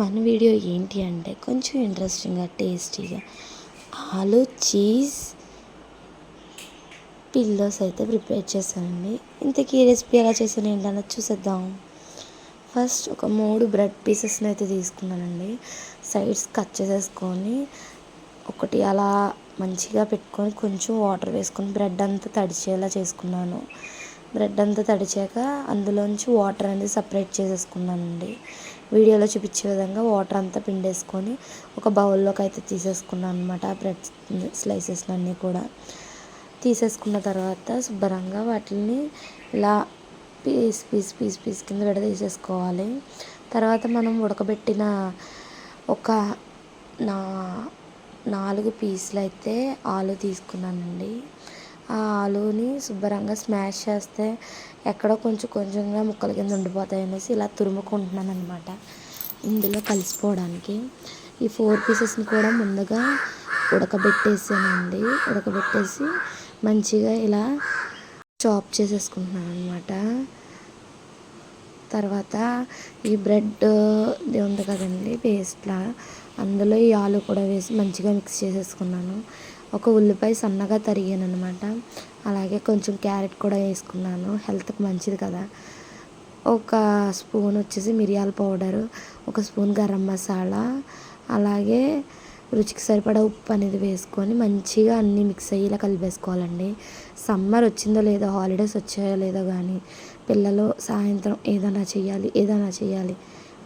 One video ఏంటి అంటే కొంచెం ఇంట్రెస్టింగ్గా టేస్టీగా ఆలు చీజ్ పిల్లోస్ అయితే ప్రిపేర్ చేశానండి. ఇంతకీ ఈ రెసిపీ ఎలా చేశాను ఏంటన్నది చూసేద్దాం. ఫస్ట్ ఒక మూడు బ్రెడ్ పీసెస్ని అయితే తీసుకున్నానండి. సైడ్స్ కట్ చేసేసుకొని ఒకటి అలా మంచిగా పెట్టుకొని కొంచెం వాటర్ వేసుకొని బ్రెడ్ అంతా తడిచేలా చేసుకున్నాను. బ్రెడ్ అంతా తడిచాక అందులోంచి వాటర్ అనేది సపరేట్ చేసేసుకున్నానండి. వీడియోలో చూపించే విధంగా వాటర్ అంతా పిండేసుకొని ఒక బౌల్లోకి అయితే తీసేసుకున్నాను అనమాట బ్రెడ్ స్లైసెస్లన్నీ కూడా. తీసేసుకున్న తర్వాత శుభ్రంగా వాటిని ఇలా పీస్ పీస్ పీస్ పీస్ కింద విడ తీసేసుకోవాలి. తర్వాత మనం ఉడకబెట్టిన ఒక నా నాలుగు పీసులు అయితే ఆలు తీసుకున్నానండి. ఆ ఆలూని శుభ్రంగా స్మాష్ చేస్తే ఎక్కడో కొంచెం కొంచెంగా ముక్కల కింద ఉండిపోతాయి అనేసి ఇలా తురుముకుంటున్నాను అనమాట ఇందులో కలిసిపోవడానికి ఈ ఫోర్ పీసెస్ని కూడా ముందుగా ఉడకబెట్టేసానండి. ఉడకబెట్టేసి మంచిగా ఇలా చాప్ చేసేసుకుంటున్నాను అనమాట తర్వాత ఈ బ్రెడ్ ఉంది కదండి పేస్ట్లా. అందులో ఈ ఆలు కూడా వేసి మంచిగా మిక్స్ చేసేసుకున్నాను. ఒక ఉల్లిపాయ సన్నగా తరిగాను అనమాట అలాగే కొంచెం క్యారెట్ కూడా వేసుకున్నాను. హెల్త్కి మంచిది కదా. ఒక స్పూన్ వచ్చేసి మిరియాల పౌడరు ఒక స్పూన్ గరం మసాలా అలాగే రుచికి సరిపడా ఉప్పు అనేది వేసుకొని మంచిగా అన్నీ మిక్స్ అయ్యేలా కలిపేసుకోవాలండి. సమ్మర్ వచ్చిందో లేదో హాలిడేస్ వచ్చాయో లేదో కానీ పిల్లలు సాయంత్రం ఏదైనా చేయాలి ఏదైనా చేయాలి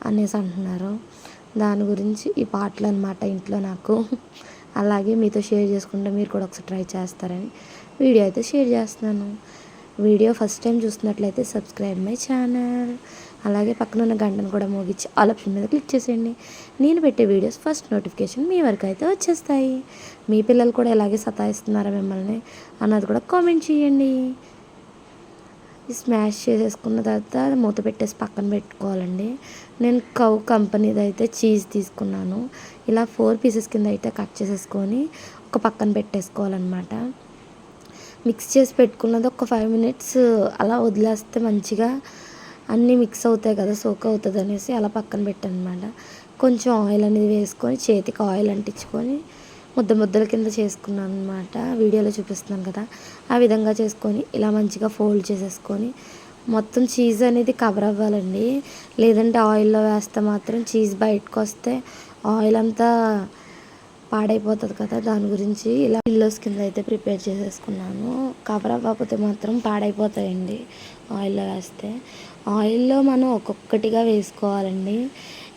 అనేసి అంటున్నారు. దాని గురించి ఈ పాటలు అనమాట ఇంట్లో నాకు. అలాగే మీతో షేర్ చేసుకుంటే మీరు కూడా ఒకసారి ట్రై చేస్తారని వీడియో అయితే షేర్ చేస్తున్నాను. వీడియో ఫస్ట్ టైం చూస్తున్నట్లయితే సబ్స్క్రైబ్ మై ఛానల్. అలాగే పక్కన ఉన్న గంటను కూడా మోగించి ఆల్ ఆప్షన్ మీద క్లిక్ చేసేయండి. నేను పెట్టే వీడియోస్ ఫస్ట్ నోటిఫికేషన్ మీ వరకు అయితే వచ్చేస్తాయి. మీ పిల్లలు కూడా ఎలాగే సతాయిస్తున్నారా మిమ్మల్ని అన్నది కూడా కామెంట్ చేయండి. స్మాష్ చేసేసుకున్న తర్వాత మూత పెట్టేసి పక్కన పెట్టుకోవాలండి. నేను కౌ కంపెనీది అయితే చీజ్ తీసుకున్నాను. ఇలా ఫోర్ పీసెస్ కింద అయితే కట్ చేసేసుకొని ఒక పక్కన పెట్టేసుకోవాలన్నమాట. మిక్స్ చేసి పెట్టుకున్నది ఒక ఫైవ్ మినిట్స్ అలా వదిలేస్తే మంచిగా అన్నీ మిక్స్ అవుతాయి కదా సోక్ అవుతుంది అనేసి అలా పక్కన పెట్టాను అనమాట కొంచెం ఆయిల్ అనేది వేసుకొని చేతికి ఆయిల్ అంటించుకొని ముద్ద ముద్దల కింద చేసుకున్నాను అనమాట వీడియోలో చూపిస్తున్నాను కదా. ఆ విధంగా చేసుకొని ఇలా మంచిగా ఫోల్డ్ చేసేసుకొని మొత్తం చీజ్ అనేది కవర్ అవ్వాలండి. లేదంటే ఆయిల్లో వేస్తే మాత్రం చీజ్ బయటకు వస్తే ఆయిల్ అంతా పాడైపోతుంది కదా. దాని గురించి ఇలా పిల్లోస్ కింద అయితే ప్రిపేర్ చేసేసుకున్నాను. కవర్ అవ్వకపోతే మాత్రం పాడైపోతాయండి ఆయిల్లో వేస్తే. ఆయిల్లో మనం ఒక్కొక్కటిగా వేసుకోవాలండి.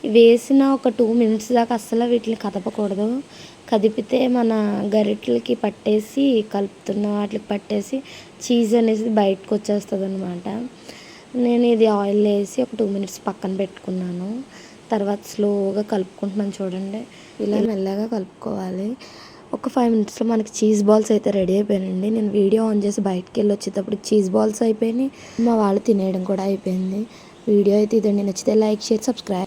వేసిన ఒక టూ మినిట్స్ దాకా అస్సలు వీటిని కదపకూడదు. కదిపితే మన గరిటెలకి పట్టేసి కలుపుతున్న వాటికి పట్టేసి చీజ్ అనేది బయటకు వచ్చేస్తుంది అనమాట నేను ఇది ఆయిల్ వేసి ఒక టూ మినిట్స్ పక్కన పెట్టుకున్నాను. తర్వాత స్లోగా కలుపుకుంటున్నాను చూడండి. ఇలా మెల్లగా కలుపుకోవాలి. ఒక ఫైవ్ మినిట్స్లో మనకి చీజ్ బాల్స్ అయితే రెడీ అయిపోయానండి నేను వీడియో ఆన్ చేసి బయటకు వెళ్ళి వచ్చేటప్పుడు చీజ్ బాల్స్ అయిపోయినాయి. మా వాళ్ళు తినేయడం కూడా అయిపోయింది. వీడియో అయితే ఇదండి. నచ్చితే లైక్ షేర్ సబ్స్క్రైబ్